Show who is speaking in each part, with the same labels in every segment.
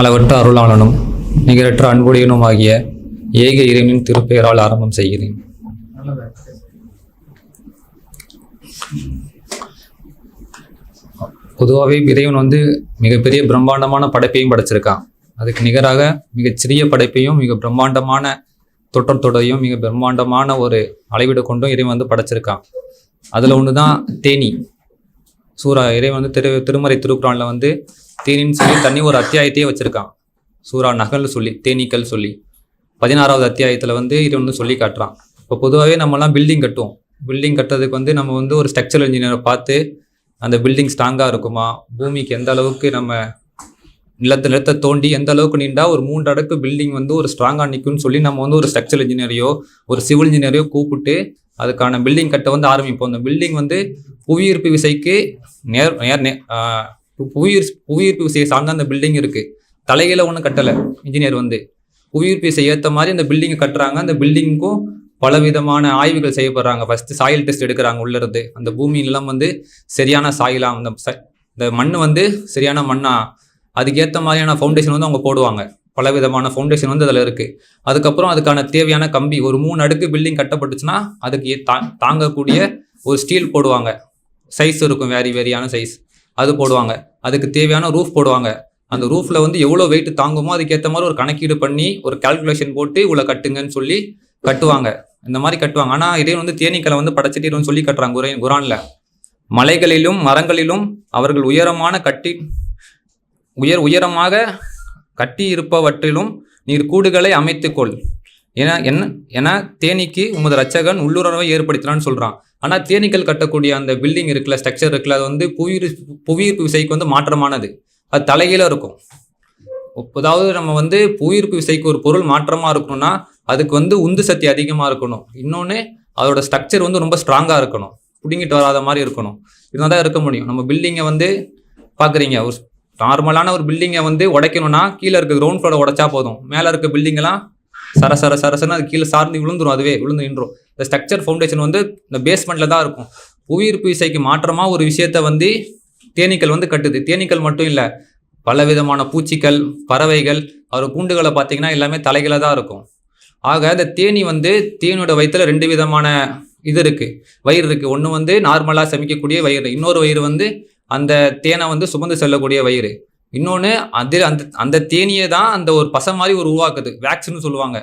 Speaker 1: அளவற்ற அருளாளனும் நிகரற்ற அன்புடையனும் ஆகிய ஏக இறைவனின் திருப்பெயரால் ஆரம்பம் செய்கிறேன். பொதுவாகவே இறைவன் வந்து மிகப்பெரிய பிரம்மாண்டமான படைப்பையும் படைச்சிருக்கான். அதுக்கு நிகராக மிகச்சிறிய படைப்பையும் மிக பிரம்மாண்டமான தொட்டத்தொடையும் மிக பிரம்மாண்டமான ஒரு அளவீடு கொண்டும் இறைவன் வந்து படைச்சிருக்கான். அதில் ஒன்று தான். தேனி சூரா இறைவன் வந்து திரு திருமறை திருக்குறானில் வந்து தேனின்னு சொல்லி தண்ணி ஒரு அத்தியாயத்தையே வச்சிருக்கான். சூரா நகல் சொல்லி தேனீக்கள் சொல்லி. பதினாறாவது அத்தியாயத்தில் வந்து இது ஒன்று சொல்லி காட்டுறான். இப்போ பொதுவாகவே நம்மலாம் பில்டிங் கட்டுவோம். பில்டிங் கட்டுறதுக்கு வந்து நம்ம வந்து ஒரு ஸ்ட்ரக்சரல் இன்ஜினியரை பார்த்து அந்த பில்டிங் ஸ்ட்ராங்காக இருக்குமா? பூமிக்கு எந்த அளவுக்கு நம்ம நிலத்தை நிலத்தை தோண்டி எந்த அளவுக்கு நீண்டா ஒரு மூன்று அடுக்கு பில்டிங் வந்து ஒரு ஸ்ட்ராங்காக நிற்கும்னு சொல்லி நம்ம வந்து ஒரு ஸ்ட்ரக்சரல் இன்ஜினியரையோ ஒரு சிவில் இன்ஜினியரையோ கூப்பிட்டு அதுக்கான பில்டிங் கட்ட வந்து ஆரம்பிப்போம். அந்த பில்டிங் வந்து புவியீர்ப்பு விசைக்கு நேர் நேர் நே புவியீர் புவியீர்ப்பு விசையை சார்ந்த அந்த பில்டிங் இருக்குது தலையில் ஒன்றும் கட்டலை. இன்ஜினியர் வந்து புவியீர்ப்பு விசை ஏற்ற மாதிரி அந்த பில்டிங்கை கட்டுறாங்க. அந்த பில்டிங்க்கும் பலவிதமான ஆய்வுகள் செய்யப்படுறாங்க. ஃபஸ்ட்டு சாயில் டெஸ்ட் எடுக்கிறாங்க உள்ளிருந்து அந்த பூமி வந்து சரியான சாயிலாம் அந்த ச- இந்த மண் வந்து சரியான மண்ணா. அதுக்கேற்ற மாதிரியான ஃபவுண்டேஷன் வந்து அவங்க போடுவாங்க. பலவிதமான ஃபவுண்டேஷன் வந்து அதில் இருக்குது அதுக்கப்புறம் அதுக்கான தேவையான கம்பி ஒரு மூணு அடுக்கு பில்டிங் கட்டப்பட்டுச்சுன்னா அதுக்கு ஏ- தா தாங்கக்கூடிய ஒரு ஸ்டீல் போடுவாங்க. சைஸ் இருக்கும் வேரி வேரியான சைஸ் அது போடுவாங்க. அதுக்கு தேவையான ரூஃப் போடுவாங்க. அந்த ரூஃபில் வந்து எவ்வளோ வெயிட் தாங்குமோ அதுக்கேற்ற மாதிரி ஒரு கணக்கீடு பண்ணி ஒரு கால்குலேஷன் போட்டு இவ்வளோ கட்டுங்கன்னு சொல்லி கட்டுவாங்க. இந்த மாதிரி கட்டுவாங்க. ஆனால் இதே வந்து தேனீக்களை வந்து படைச்சிட்டு சொல்லி கட்டுறாங்க குரை குரானில். மலைகளிலும் மரங்களிலும் அவர்கள் உயரமான கட்டி உயர் உயரமாக கட்டி இருப்பவற்றிலும் நீர் கூடுகளை அமைத்துக்கொள். ஏன்னா என்ன ஏன்னா தேனீக்கு உமது ரச்சகன் உள்ளுணர்வை ஏற்படுத்தினான்னு சொல்கிறான் ஆனால் தேனீக்கள் கட்டக்கூடிய அந்த பில்டிங் இருக்குல்ல ஸ்ட்ரக்சர் இருக்குல்ல அது வந்து புவியீர் புவியீர்ப்பு விசைக்கு வந்து மாற்றமானது. அது தலைகீழாக இருக்கும். அதாவது நம்ம வந்து புவியீர்ப்பு விசைக்கு ஒரு பொருள் மாற்றமாக இருக்கணும்னா அதுக்கு வந்து உந்து சக்தி அதிகமாக இருக்கணும். இன்னொன்று அதோட ஸ்ட்ரக்சர் வந்து ரொம்ப ஸ்ட்ராங்காக இருக்கணும். பிடுங்கிட்டு வராத மாதிரி இருக்கணும். இருந்தால் தான் இருக்க முடியும். நம்ம பில்டிங்கை வந்து பார்க்குறீங்க ஒரு நார்மலான ஒரு பில்டிங்கை வந்து உடைக்கணும்னா கீழே இருக்க கிரவுண்ட் ஃப்ளோரை உடைச்சா போதும். மேலே இருக்க பில்டிங்கெல்லாம் சர சர சரசன்னு அது கீழே சார்ந்து விழுந்துடும் அதுவே விழுந்து நின்றும் இந்த ஸ்ட்ரக்சர் ஃபவுண்டேஷன் வந்து இந்த பேஸ்மெண்ட்டில் தான் இருக்கும். புவியீர்ப்பு விசைக்கு மாற்றமாக ஒரு விஷயத்த வந்து தேனீக்கள் வந்து கட்டுது. தேனீக்கள் மட்டும் இல்லை பல விதமான பூச்சிகள் பறவைகள் அவர் பூண்டுகளை பார்த்தீங்கன்னா எல்லாமே தலைகளை தான் இருக்கும். ஆக இந்த தேனி வந்து தேனியோட வயிற்றுல ரெண்டு விதமான இது இருக்குது வயிறு இருக்குது ஒன்று வந்து நார்மலாக சமைக்கக்கூடிய வயிறு இன்னொரு வயிறு வந்து அந்த தேனை வந்து சுமந்து செல்லக்கூடிய வயிறு. இன்னொன்று அதில் அந்த அந்த தேனியை தான் அந்த ஒரு பசை மாதிரி ஒரு உருவாக்குது. வேக்ஸ்னு சொல்லுவாங்க.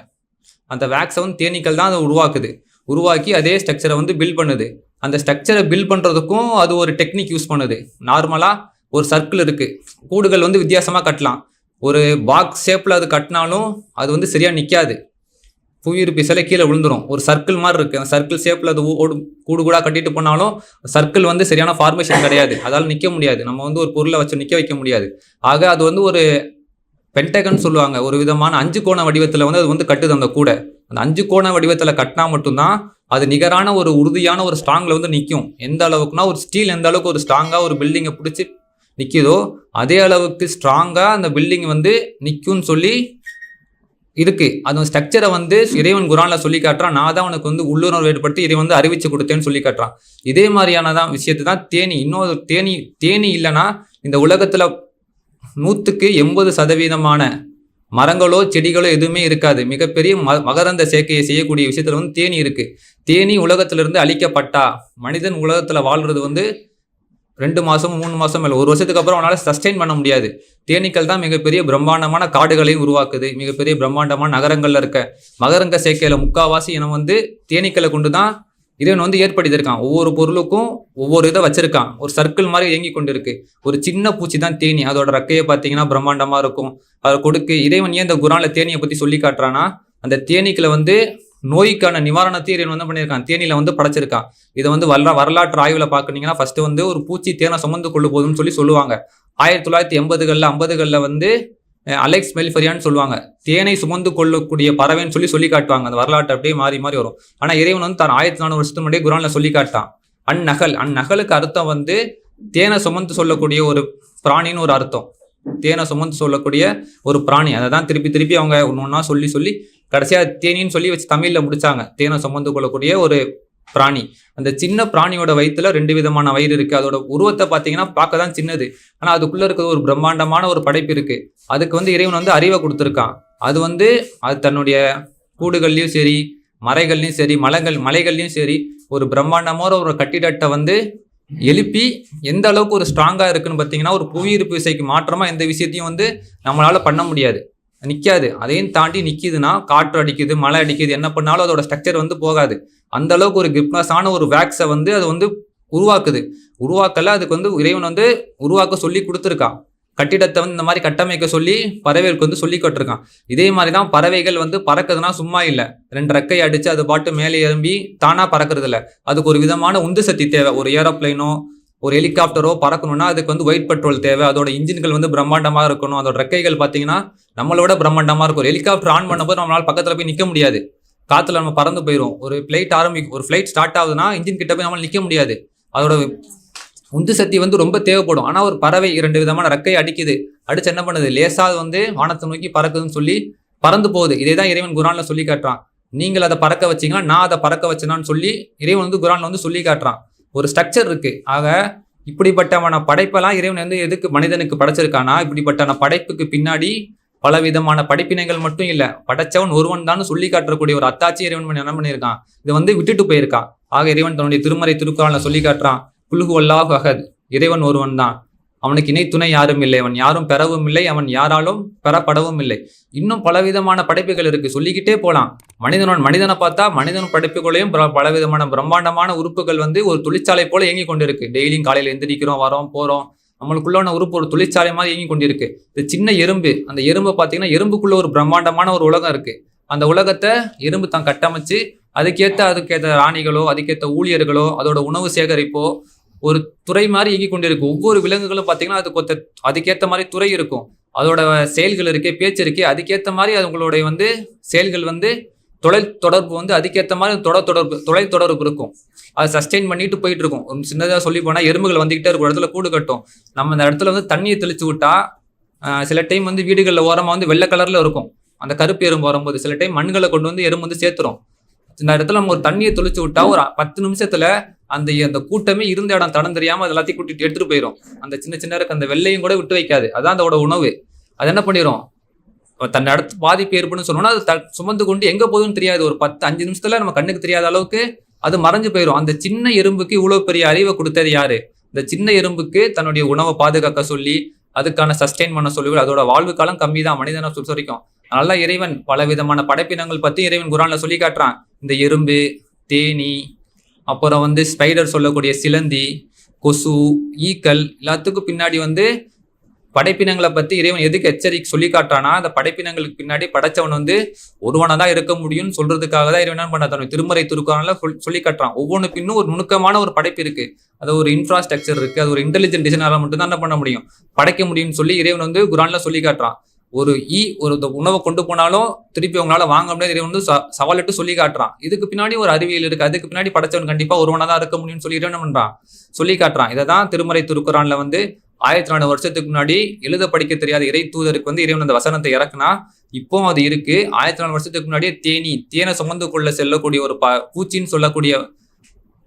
Speaker 1: அந்த வேக்ஸை வந்து தேனீக்கள் தான் அதை உருவாக்குது. உருவாக்கி அதே ஸ்ட்ரக்சரை வந்து பில்ட் பண்ணுது. அந்த ஸ்ட்ரக்சரை பில்ட் பண்ணுறதுக்கும் அது ஒரு டெக்னிக் யூஸ் பண்ணுது. நார்மலாக ஒரு சர்க்கிள் இருக்குது கூடுகள் வந்து வித்தியாசமாக கட்டலாம். ஒரு பாக்ஸ் ஷேப்பில் அது கட்டினாலும் அது வந்து சரியாக நிற்காது புவியீர்ப்பு சிலை கீழே விழுந்துரும். ஒரு சர்க்கிள் மாதிரி இருக்குது அந்த சர்க்கிள் ஷேப்பில் அது ஓடு கூடு கூட கட்டிட்டு போனாலும் சர்க்கிள் வந்து சரியான ஃபார்மேஷன் கிடையாது. அதால் நிற்க முடியாது. நம்ம வந்து ஒரு பொருளை வச்சு நிற்க வைக்க முடியாது. ஆக அது வந்து ஒரு பென்டகன் சொல்லுவாங்க. ஒரு விதமான அஞ்சு கோண வடிவத்தில் வந்து அது வந்து கட்டுது அந்த கூடை. அந்த அஞ்சு கோண வடிவத்தில் கட்டினா மட்டும்தான் அது நிகரான ஒரு உறுதியான ஒரு ஸ்ட்ராங்கில் வந்து நிற்கும் எந்த அளவுக்குனா ஒரு ஸ்டீல் எந்த அளவுக்கு ஒரு ஸ்ட்ராங்காக ஒரு பில்டிங்கை பிடிச்சி நிற்கிதோ அதே அளவுக்கு ஸ்ட்ராங்காக அந்த பில்டிங் வந்து நிற்கும்னு சொல்லி இருக்கு. அது ஸ்ட்ரக்சரை வந்து இறைவன் குரானில் சொல்லி காட்டுறான். நான் தான் உனக்கு வந்து உள்ளுணர்வு ஏற்படுத்தி இதை வந்து அறிவிச்சு கொடுத்தேன்னு சொல்லி காட்டுறான். இதே மாதிரியானதான் விஷயத்தை தான் தேனி. இன்னொரு தேனி தேனி இல்லைன்னா இந்த உலகத்தில் நூற்றுக்கு எண்பது சதவீதமான மரங்களோ செடிகளோ எதுவுமே இருக்காது. மிகப்பெரிய ம மகரந்த சேர்க்கையை செய்யக்கூடிய விஷயத்தில் வந்து தேனி இருக்கு. தேனி உலகத்திலிருந்து அழிக்கப்பட்டா மனிதன் உலகத்தில் வாழ்றது வந்து ரெண்டு மாதமும் மூணு மாதம் இல்லை ஒரு வருஷத்துக்கு அப்புறம் அவனால சஸ்டெயின் பண்ண முடியாது. தேனீக்கள் தான் மிகப்பெரிய பிரம்மாண்டமான காடுகளையும் உருவாக்குது. மிகப்பெரிய பிரம்மாண்டமான நகரங்களில் இருக்க. மகரங்க சேர்க்கையில் முக்காவாசி இனம் வந்து தேனீக்களை கொண்டு தான் இறைவன் வந்து ஏற்படுத்தியிருக்கான். ஒவ்வொரு பொருளுக்கும் ஒவ்வொரு இதை வச்சிருக்கான். ஒரு சர்க்கிள் மாதிரி இயங்கி கொண்டு இருக்கு ஒரு சின்ன பூச்சி தான் தேனி. அதோட ரெக்கையை பார்த்தீங்கன்னா பிரம்மாண்டமா இருக்கும். அதை கொடுக்கு இறைவன் ஏன் இந்த குரான்ல தேனியை பத்தி சொல்லி காட்டுறான்னா அந்த தேனீக்களை வந்து நோய்க்கான நிவாரணத்தை இறைவன் வந்து பண்ணியிருக்கான். தேனியில வந்து படைச்சிருக்கான். இதை வந்து வரலா வரலாற்று ஆய்வில் பார்க்குனீங்கன்னா ஃபர்ஸ்ட் வந்து ஒரு பூச்சி தேனை சுமந்து கொள்ள போதும்னு சொல்லி சொல்லுவாங்க. ஆயிரத்தி தொள்ளாயிரத்தி எண்பதுகளில் ஐம்பதுகளில் வந்து அலெக்ஸ் மெல்ஃபரியான்னு சொல்லுவாங்க தேனை சுமந்து கொள்ளக்கூடிய பறவைன்னு சொல்லி சொல்லி காட்டுவாங்க. அந்த வரலாற்று அப்படியே மாறி மாறி வரும். ஆனால் இறைவன் வந்து தான் ஆயிரத்தி நானூறு வருஷத்துக்கு முன்னாடியே குரானில் சொல்லி காட்டான். அந்நகல். அந்நகலுக்கு அர்த்தம் வந்து தேனை சுமந்து சொல்லக்கூடிய ஒரு பிராணின்னு ஒரு அர்த்தம். தேனை சுமந்து சொல்லக்கூடிய ஒரு பிராணி. அதை தான் திருப்பி திருப்பி அவங்க ஒன்று ஒன்றா சொல்லி சொல்லி கடைசியாக தேனின்னு சொல்லி வச்சு தமிழில் முடிச்சாங்க. தேனை சுமந்து கொள்ளக்கூடிய ஒரு பிராணி. அந்த சின்ன பிராணியோட வயிற்றுல ரெண்டு விதமான வயிறு இருக்கு. அதோட உருவத்தை பார்த்தீங்கன்னா பார்க்க தான் சின்னது. ஆனால் அதுக்குள்ள இருக்கிற ஒரு பிரம்மாண்டமான ஒரு படைப்பு இருக்கு. அதுக்கு வந்து இறைவன் வந்து அறிவை கொடுத்துருக்கான். அது வந்து அது தன்னுடைய கூடுகள்லையும் சரி மறைகள்லையும் சரி மலைகள் மலைகள்லையும் சரி ஒரு பிரம்மாண்டமான ஒரு கட்டிடத்தை வந்து எழுப்பி எந்த அளவுக்கு ஒரு ஸ்ட்ராங்காக இருக்குன்னு பார்த்தீங்கன்னா ஒரு புவியீர்ப்பு விசைக்கு மாற்றமாக எந்த விஷயத்தையும் வந்து நம்மளால் பண்ண முடியாது. நிற்காது அதையும் தாண்டி நிற்கிதுன்னா காற்று அடிக்குது மழை அடிக்குது என்ன பண்ணாலும் அதோட ஸ்ட்ரக்சர் வந்து போகாது. அந்த அளவுக்கு ஒரு கிரிப்னஸான ஒரு வேக்ஸை வந்து அது வந்து உருவாக்குது. உருவாக்கல அதுக்கு வந்து இறைவன் வந்து உருவாக்க சொல்லி கொடுத்துருக்கான். கட்டிடத்தை வந்து இந்த மாதிரி கட்டமைக்க சொல்லி பறவைகளுக்கு வந்து சொல்லி கட்டிருக்கான் இதே மாதிரி தான் பறவைகள் வந்து பறக்குதுன்னா சும்மா இல்லை. ரெண்டு ரெக்கை அடித்து அது பாட்டு மேலே எழும்பி தானாக பறக்கிறது இல்லை அதுக்கு ஒரு விதமான உந்து சக்தி தேவை. ஒரு ஏரோப்ளைனோ ஒரு ஹெலிகாப்டரோ பறக்கணும்னா அதுக்கு வந்து ஒயிட் பெட்ரோல் தேவை. அதோட இன்ஜின்கள் வந்து பிரம்மாண்டமாக இருக்கணும். அதோட ரெக்கைகள் பார்த்தீங்கன்னா நம்மளோட பிரம்மாண்டமாக இருக்கும். ஒரு ஹெலிகாப்டர் ஆன் பண்ணும்போது நம்மளால் பக்கத்தில் போய் நிற்க முடியாது. காற்றுல நம்ம பறந்து போயிடும் ஒரு ஃப்ளைட் ஆரம்பிக்கும் ஒரு ஃப்ளைட் ஸ்டார்ட் ஆகுதுன்னா இன்ஜின் கிட்ட போய் நம்மளால் நிற்க முடியாது. அதோட உந்து சக்தி வந்து ரொம்ப தேவைப்படும். ஆனால் ஒரு பறவை இரண்டு விதமான ரெக்கை அடிக்குது. அடிச்சு என்ன பண்ணுது? லேசாக வந்து வானத்தை நோக்கி பறக்குதுன்னு சொல்லி பறந்து போகுது. இதே தான் இறைவன் குரான்ல சொல்லி காட்டுறான். நீங்கள் அதை பறக்க வச்சீங்கன்னா நான் அதை பறக்க வச்சேனான்னு சொல்லி இறைவன் வந்து குரான்ல வந்து சொல்லி காட்டுறான். ஒரு ஸ்ட்ரக்சர் இருக்கு. ஆக இப்படிப்பட்டவன படைப்பெல்லாம் இறைவன் வந்து எதுக்கு மனிதனுக்கு படைச்சிருக்கானா? இப்படிப்பட்டன படைப்புக்கு பின்னாடி பல விதமான படிப்பினைகள் மட்டும் இல்ல படைச்சவன் ஒருவன் தான் சொல்லி காட்டக்கூடிய ஒரு அத்தாச்சி இறைவன் என்ன பண்ணியிருக்கான்? இதை வந்து விட்டுட்டு போயிருக்கான். ஆக இறைவன் தன்னுடைய திருமறை திருக்குறளை சொல்லி காட்டுறான். குழுகு அல்லாஹ் அகத் இறைவன் ஒருவன் தான் அவனுக்கு இணை துணை யாரும் இல்லை. அவன் யாரும் பெறவும் இல்லை. அவன் யாராலும் பெறப்படவும் இல்லை. இன்னும் பலவிதமான படைப்புகள் இருக்கு. சொல்லிக்கிட்டே போலாம். மனிதனோட மனிதனை பார்த்தா மனிதன் படிப்புகளையும் பல- பலவிதமான பிரம்மாண்டமான உறுப்புகள் வந்து ஒரு தொழிற்சாலை போல இயங்கி கொண்டிருக்கு. டெய்லியும் காலையில் எந்திரிக்கிறோம் வரோம் போகிறோம் நம்மளுக்குள்ளான உறுப்பு ஒரு தொழிற்சாலை மாதிரி இயங்கி கொண்டிருக்கு. இந்த சின்ன எறும்பு அந்த எறும்பை பார்த்தீங்கன்னா எறும்புக்குள்ள ஒரு பிரம்மாண்டமான ஒரு உலகம் இருக்கு. அந்த உலகத்தை எறும்பு தான் கட்டமைச்சு அதுக்கேற்ற அதுக்கேற்ற ராணிகளோ அதுக்கேற்ற ஊழியர்களோ அதோட உணவு சேகரிப்போ ஒரு துறை மாதிரி இயங்கி கொண்டிருக்கு. ஒவ்வொரு விலங்குகளும் பார்த்தீங்கன்னா அதுக்கு அதுக்கேற்ற மாதிரி துறை இருக்கும். அதோட செயல்கள் இருக்கே பேச்சு இருக்கே அதுக்கேற்ற மாதிரி அவங்களுடைய வந்து செயல்கள் வந்து தொலை தொடர்பு வந்து அதுக்கேற்ற மாதிரி தொடர் தொடர்பு தொலை தொடர்பு இருக்கும். அதை சஸ்டெயின் பண்ணிட்டு போயிட்டு இருக்கும். ஒரு சின்னதாக சொல்லி போனால் எறும்புகள் வந்துக்கிட்டே இருக்கும். இடத்துல கூடு கட்டும். நம்ம அந்த இடத்துல வந்து தண்ணியை தெளிச்சு விட்டா சில டைம் வந்து வீடுகளில் ஓரமாக வந்து வெள்ளை கலரில் இருக்கும். அந்த கருப்பு எறும்பு வரும்போது சில டைம் மண்களை கொண்டு வந்து எறும்பு வந்து சேர்த்துரும். இந்த இடத்துல நம்ம ஒரு தண்ணியை தொளிச்சு விட்டா ஒரு பத்து நிமிஷத்துல அந்த அந்த கூட்டமே இருந்த இடம் தடம் தெரியாம அது எல்லாத்தையும் கூட்டிட்டு எடுத்துட்டு போயிடும் அந்த சின்ன சின்ன இருக்க அந்த வெள்ளையும் கூட விட்டு வைக்காது. அதான் அதோட உணவு. அது என்ன பண்ணிடும் தன் அடுத்து பாதிப்பு ஏற்படும் சொன்னோம்னா அது த- சுமந்து கொண்டு எங்கே போகுதுன்னு தெரியாது. ஒரு பத்து அஞ்சு நிமிஷத்தில் நம்ம கண்ணுக்கு தெரியாத அளவுக்கு அது மறைஞ்சு போயிடும் அந்த சின்ன எறும்புக்கு இவ்வளோ பெரிய அறிவை கொடுத்தது யாரு? இந்த சின்ன எறும்புக்கு தன்னுடைய உணவை பாதுகாக்க சொல்லி அதுக்கான சஸ்டெயின் பண்ண சொல்லி அதோட வாழ்வு காலம் கம்மி தான் மனிதனை சுற்றி வரைக்கும் அதனால இறைவன் பல விதமான படைப்பினங்கள் பற்றி இறைவன் குரானில் சொல்லி காட்டுறான். இந்த எறும்பு தேனி அப்புறம் வந்து ஸ்பைடர் சொல்லக்கூடிய சிலந்தி கொசு ஈக்கள் எல்லாத்துக்கும் பின்னாடி வந்து படைப்பினங்களை பத்தி இறைவன் எதுக்கு எச்சரிக்கை சொல்லி காட்டுறானா அந்த படைப்பினங்களுக்கு பின்னாடி படைச்சவன் வந்து ஒருவனா தான் இருக்க முடியும்னு சொல்றதுக்காக தான் இறைவன் என்ன பண்ண தன்னுடைய திருமறை திருக்குறான்ல சொல்- சொல்லி காட்டுறான். ஒவ்வொன்று பின்னும் ஒரு நுணுக்கமான ஒரு படைப்பு இருக்கு. அது ஒரு இன்ஃப்ராஸ்ட்ரக்சர் இருக்கு. அது ஒரு இன்டெலிஜென்ட் டிசைனால மட்டும் தான் என்ன பண்ண முடியும். படைக்க முடியும்னு சொல்லி இறைவன் வந்து குரான்ல சொல்லி காட்டுறான். ஒரு ஈ ஒரு இந்த உணவை கொண்டு போனாலும் திருப்பி அவங்களால வாங்க முடியாது. இறைவன் வந்து ச- சவாலிட்டு சொல்லி காட்டுறான். இதுக்கு பின்னாடி ஒரு அறிவியல் இருக்கு. அதுக்கு பின்னாடி படைச்சவன் கண்டிப்பா ஒருவனா தான் இருக்க முடியும்னு சொல்லி இறைவன் பண்றான்? சொல்லி காட்டுறான். இதை தான் திருமறை திருக்குறான்ல வந்து ஆயிரத்தி நாலு வருஷத்துக்கு முன்னாடி எழுத படிக்க தெரியாத இறை தூதருக்கு வந்து இறைவன் அந்த வசனத்தை இறக்குனா இப்போ அது இருக்கு. ஆயிரத்தி நாலு வருஷத்துக்கு முன்னாடியே தேனி தேனை சுமந்து கொள்ள செல்லக்கூடிய ஒரு ப பூச்சின்னு சொல்லக்கூடிய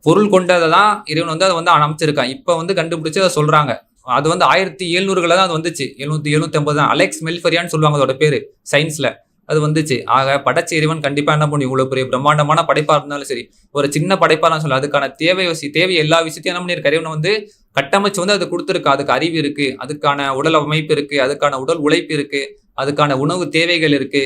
Speaker 1: பொருள் கொண்டதை தான் இறைவன் வந்து அதை வந்து அமைச்சிருக்கான் இப்போ வந்து கண்டுபிடிச்சு அதை சொல்றாங்க. அது வந்து ஆயிரத்தி எழுநூறுகளில் தான் அது வந்துச்சு. எழுநூத்தி எழுநூத்தி ஐம்பது தான். அலெக்ஸ் மெல்ஃபரியான்னு சொல்லுவாங்க அதோட பேர் சயின்ஸ்ல. அது வந்துச்சு. ஆக படைச்ச இறைவன் கண்டிப்பா என்ன பண்ணும்? இவ்வளவு பெரிய பிரம்மாண்டமான படைப்பா இருந்தாலும் சரி ஒரு சின்ன படைப்பா நான் சொல்ல அதுக்கான தேவை வசி- தேவை எல்லா விஷயத்தையும் என்ன பண்ணியிருக்க இறைவன் வந்து கட்டமைச்சு வந்து அது கொடுத்துருக்கு. அதுக்கு அறிவு இருக்கு. அதுக்கான உடல் அமைப்பு இருக்கு. அதுக்கான உடல் உழைப்பு இருக்கு. அதுக்கான உணவு தேவைகள் இருக்கு.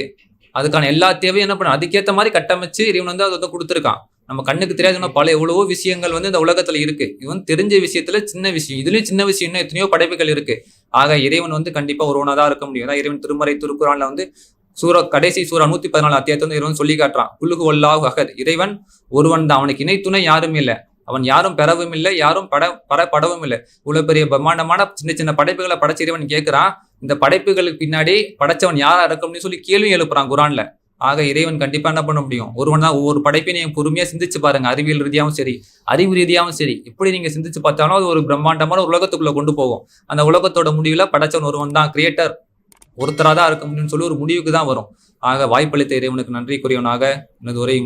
Speaker 1: அதுக்கான எல்லா தேவையும் என்ன பண்ணும் அதுக்கேற்ற மாதிரி கட்டமைச்சு இறைவன் வந்து அதை வந்து கொடுத்துருக்கான். நம்ம கண்ணுக்கு தெரியாதுன்னா பல எவ்வளவோ விஷயங்கள் வந்து இந்த உலகத்துல இருக்கு. இவன் தெரிஞ்ச விஷயத்துல சின்ன விஷயம். இதுலயும் சின்ன விஷயம் இன்னும் எத்தனையோ படைப்புகள் இருக்கு. ஆக இறைவன் வந்து கண்டிப்பா ஒருவனா தான் இருக்க முடியும். அதான் இறைவன் திருமறை திருக்குறான்ல வந்து சூரா கடைசி சூரா நூத்தி பதினாலு அத்தியாயத்தை வந்து இறைவன் சொல்லி காட்டுறான். குல்லுகு வல்லாஹ் அகர் இறைவன் ஒருவன் தான் அவனுக்கு இணை துணை யாரும் இல்லை. அவன் யாரும் பெறவும் இல்லை யாரும் பட படப்படவும் இல்லை. இவ்வளவு பெரிய பிரம்மாண்டமான சின்ன சின்ன படைப்புகளை படைச்ச இறைவன் கேட்கிறான். இந்த படைப்புகளுக்கு பின்னாடி படைச்சவன் யாரா இருக்கும்னு சொல்லி கேள்வி எழுப்புறான் குரான்ல. ஆக இறைவன் கண்டிப்பா என்ன பண்ண முடியும்? ஒருவன் தான் ஒவ்வொரு படைப்பினையும் பொறுமையா சிந்திச்சு பாருங்க. அறிவியல் ரீதியாகவும் சரி அறிவு ரீதியாகவும் சரி. எப்படி நீங்க சிந்திச்சு பார்த்தாலும் அது ஒரு பிரம்மாண்டமான ஒரு உலகத்துக்குள்ள கொண்டு போகும். அந்த உலகத்தோட முடிவுல படைச்சவன் ஒருவன் தான் கிரியேட்டர் ஒருத்தராக தான் இருக்க முடியும்னு சொல்லி ஒரு முடிவுக்கு தான் வரும். ஆக வாய்ப்பளித்த இறைவனுக்கு நன்றி கூறியவனாக. எனது உரை